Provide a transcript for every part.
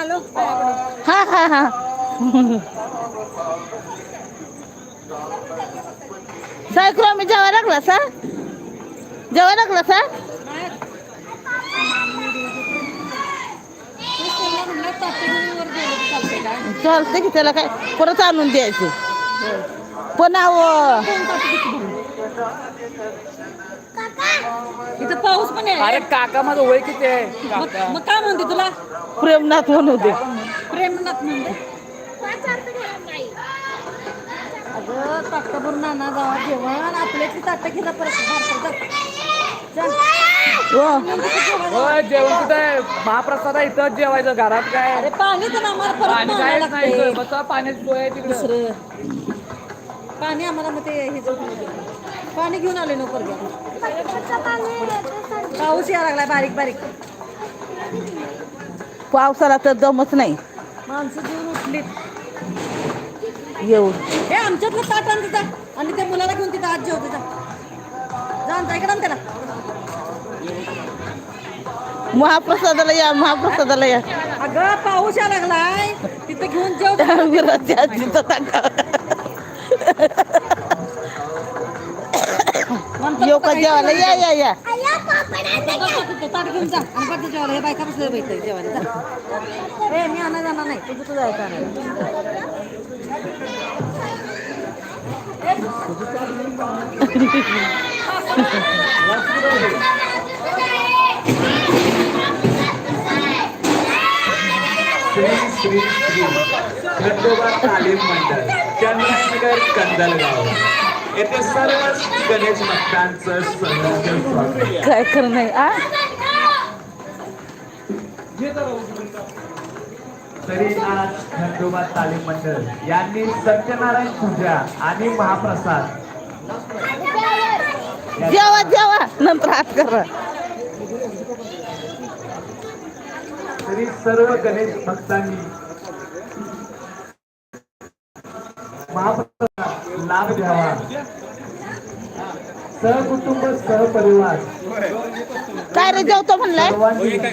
आलो हा हा हा. मी जेवा लागला सा? जेवा लागला सा? चालते की त्याला काय परत आणून द्यायचं. पण अहो इथं पाऊस पण आहे अरे काका माझं वय किती आहे मग काका मग काय म्हणते तुला प्रेमनाथ म्हणू दे प्रेमनाथ म्हणते अगं भरून नाना जावा जेवण आपल्याची ताटं घेता परत भारतात. चल. जेवण. होय जेवण कुठं आहे महाप्रसाद आहे इथं जेवायचं घरात काय अरे पाणी तर आम्हाला परत पाणी काय मागायला नाही लागतंय. पाण्याची सोय आहे तिकडे दुसरं पाणी आम्हाला मग ते हे. पाणी घेऊन आले नो परत पाऊस यायला लागलाय बारीक बारीक. पावसाला तर दमच नाही. माणसं जेवून उठलीत. येऊन हे आमच्यातलं ताट आण तिथं आणि त्या मुलाला घेऊन तिथं आज जेवतो जा. जा आण, जा इकडं आण त्याला. महाप्रसादाला या महाप्रसादाला या. अगं पाऊस यायला लागलाय. तिथं घेऊन जेव. विराची आजी तर टाका. नंतर येऊ का काही जेवायला या या या जेवायला हे बायका बसले बैठक जेवायला मी आणा जाणार नाही तुझं तुझं जायचं आणायला. श्री श्री श्री खंडोबा तालीम मंडळ कंदलगाव येथे सर्वच गणेश भक्तांचं स्वागत काय नाही आ? तरी आज खंडोबा तालीम मंडळ यांनी सत्यनारायण पूजा आणि महाप्रसाद जेवा जेवा. नंतर हात करा. तरी सर्व गणेश भक्तांनी महाप्रसाद लाभ घ्यावा. सहकुटुंब सहपरिवार. काय रे जेवतो म्हणलाय?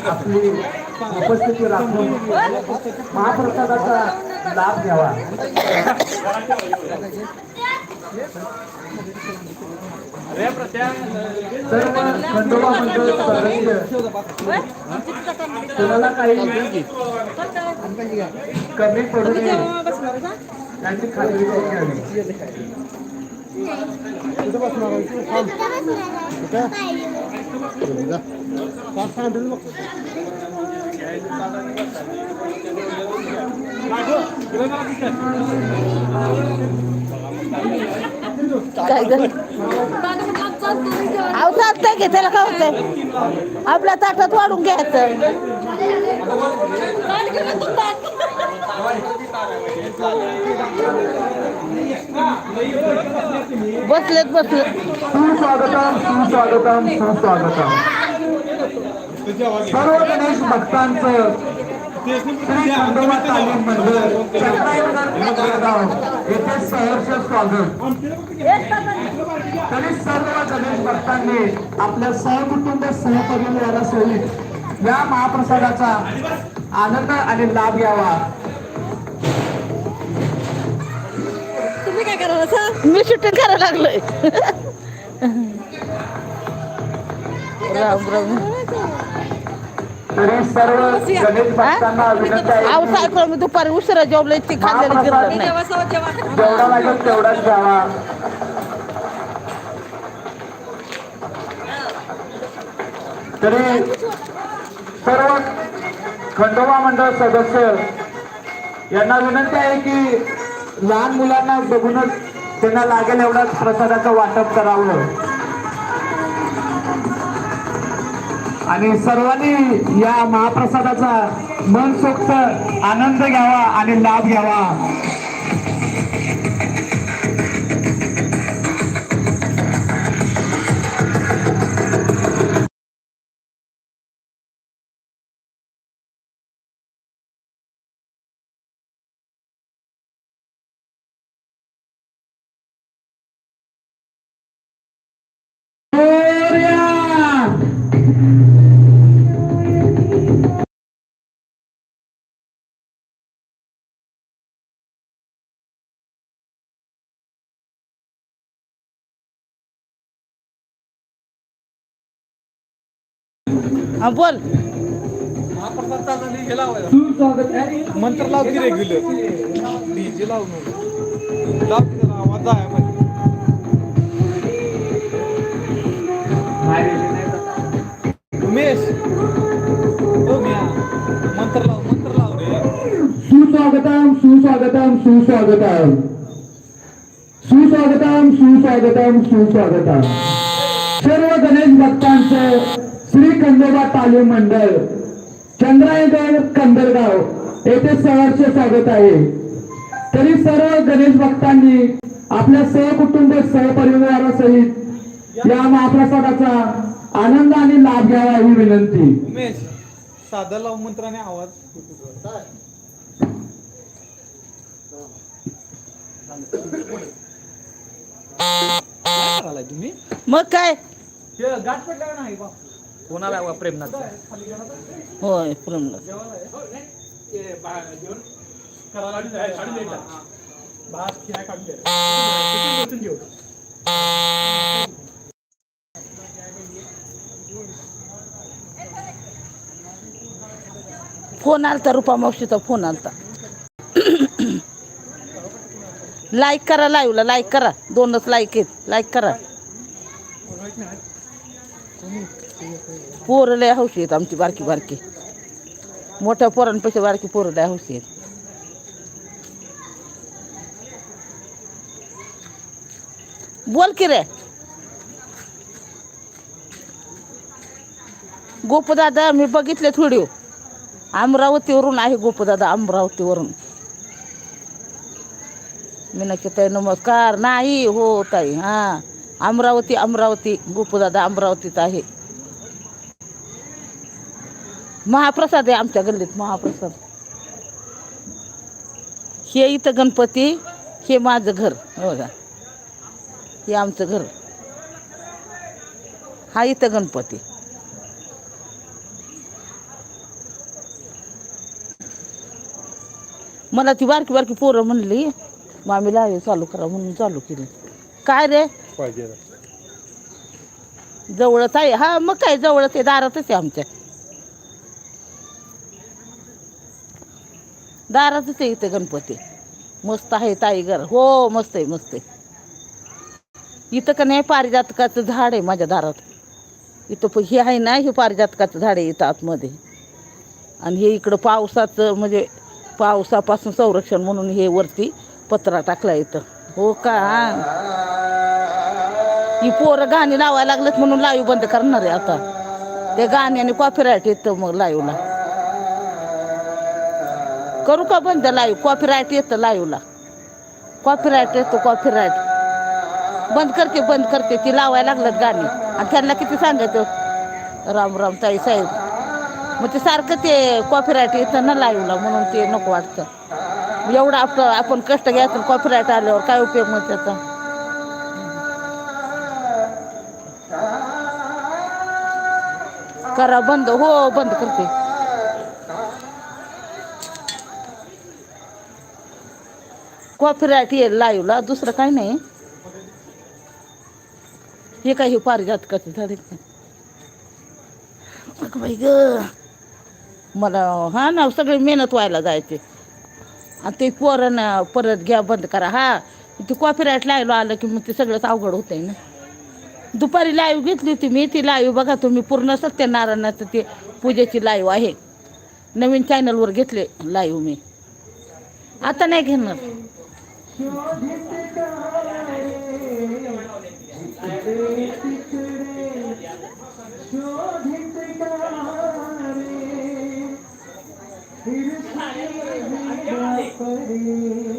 आपली उपस्थिती राखून महाप्रसादाचा लाभ घ्यावा. सर्व खंडोबा मंडळ सदस्य कोणाला काही कमी पडू नये. याची खात्री करून घ्यावी. काय झालं अहो चालतंय की त्याला काय होतंय? आपल्या ताटात वाढून घ्यायचं. बसलेत बसलेत. सुस्वागतम सुस्वागतम सुस्वागतम. सर्व गणेश भक्तांचं श्री खंडोबा तालीम मंडळ जळगाव येथे सहर्ष स्वागत. तरी सर्व गणेश भक्तांनी आपल्या सहकुटुंब सहपरिवारासहित या महाप्रसादाचा आनंद आणि लाभ घ्यावा. मी शूटिंग करायला लागलोय. राम राम. मी दुपारी उशिरा जॉबला ती खाल्लेली नाही जेवढा लागेल तेवढाच तरी सर्व खंडोबा मंडळ सदस्य यांना विनंती आहे की लहान मुलांना बघूनच त्यांना लागेल एवढाच प्रसादाचं वाटप करावं. आणि सर्वांनी या महाप्रसादाचा मनसोक्त आनंद घ्यावा आणि लाभ घ्यावा. हा बोल. मंत्र लाव की रेग्युलर डीजे लाव आवाज आहे उमेश. हो म्या. मंत्र लाव मंत्र लाव. रे सुस्वागतम सुस्वागतम सुस्वागतम. सुस्वागतम सुस्वागतम सुस्वागतम. सर्व गणेश भक्तांचं श्री खंडोबा तालीम मंडळ चंद्रायगड कंदलगाव येथे सहर्ष स्वागत आहे. तरी सर्व गणेश भक्तांनी आपल्या सहकुटुंब सहपरिवारासहित या महाप्रसादाचा आनंद आणि लाभ घ्यावा ही विनंती. उमेश साधा लाव मंत्राने आवाज. तुम्ही मग काय? हे गाठ पडला नाही बाप कोणाला प्रेमनाथ होय प्रेमनाथ. फोन आलता रुपा मावशीचा फोन आलता. लाईक करा लाईव्हला लाईक करा. दोनच लाईक आहेत. लाईक करा. पोरं लय हौशी आहेत आमची बारकी बारकी. मोठ्या पोरांपेक्षा बारकी पोरं लय हौशी बोल की रे. गोपदादा, मी बघितलेत व्हिडिओ. अमरावतीवरून आहे गोपदादा, अमरावतीवरून. मीनाक्षी ताई, नमस्कार. नाही हो ताई, हाँ. अमरावती अमरावती. गोपदादा अमरावतीत आहे. महाप्रसाद आहे आमच्या गल्लीत महाप्रसाद. हे इथं गणपती हे माझं घर. हो का? हे आमचं घर. हा इथं गणपती. मला ती बारकी बारकी पोरं म्हणली मामी लावे चालू करा म्हणून चालू केली. काय रे? जवळच आहे. हा मग काय जवळच आहे? दारातच आहे आमच्या. दारातच आहे इथे गणपती. मस्त आहे ताई घर हो मस्त आहे मस्त आहे. इथं का नाही पारिजातकाचं झाड आहे माझ्या दारात. इथं पण हे आहे ना हे पारिजातकाचं झाड आहे इथं आतमध्ये. आणि हे इकडं पावसाचं म्हणजे पावसापासून संरक्षण म्हणून हे वरती पत्रा टाकला इथं. हो का? ही पोरं गाणी लावायला लागलेत म्हणून लाईव्ह बंद करणार आहे आता. ते गाण्याने कॉपीराईट येतं मग लाईव्हला. करू का बंद लाईव्ह? कॉपीराईट येतं लाईव्हला. कॉपीराईट येतो कॉपीराईट बंद करते बंद करते. ती लावायला लागलं गाणी. आणि त्यांना किती सांगायचं? राम राम ताई साहेब. मग ते सारखं ते कॉपीराईट येतं ना लाईव्हला म्हणून ते नको वाटतं. एवढं आपलं आपण कष्ट घ्यायचं कॉपीराईट आल्यावर काय उपयोग मग त्याचा? करा बंद. हो बंद करते. कॉपीराईट येईल लाईव्हला दुसरं काय नाही. हे काही हे पारिजातकाचं झाड बाई ग. मला हा ना सगळी मेहनत व्हायला जायचे. आणि ते पोरांना परत घ्या बंद करा. हा ते कॉपीराईट लाईव्ह आलं की मग ते सगळंच अवघड होतंय ना. दुपारी लाईव्ह घेतली होती मी ती लाईव्ह बघा तुम्ही पूर्ण सत्यनारायणाचं ते पूजेची लाईव्ह आहे. नवीन चॅनलवर घेतले लाईव्ह मी. आता नाही घेणार.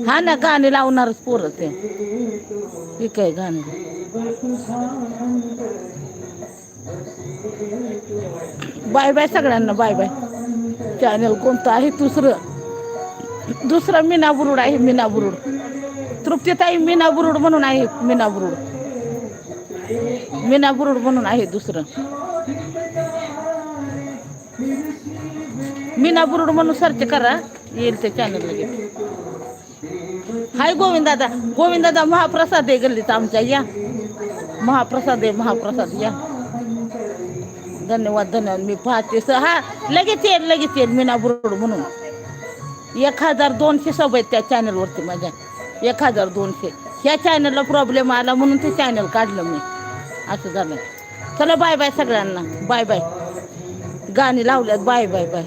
हा ना गाणे लावणारच पोरं ते. ठीक काय गाणे? बाय बाय सगळ्यांना बाय बाय. चॅनल कोणतं आहे दुसरं? दुसरं मीना बुरुड आहे मीना बुरुड तृप्तीताई मीना बुरुड म्हणून आहे मीना बुरुड. मीना बुरुड म्हणून आहे दुसरं. मीना बुरुड म्हणून सर्च करा येईल ते चॅनल लगेच. हाय गोविंद दादा. गोविंद दादा महाप्रसाद आहे गल्लीत आमच्या या. महाप्रसाद आहे महाप्रसाद या. धन्यवाद धन्यवाद. मी पाहते. हा लगेच येईल लगेच येईल मीना बुरड म्हणून. एक हजार दोनशे सब आहेत त्या चॅनलवरती माझ्या. एक हजार दोनशे ह्या चॅनलला प्रॉब्लेम आला म्हणून ते चॅनल काढलं मी. असं झालं. चला बाय बाय सगळ्यांना. बाय बाय गाणी लावल्यात. Bye bye bye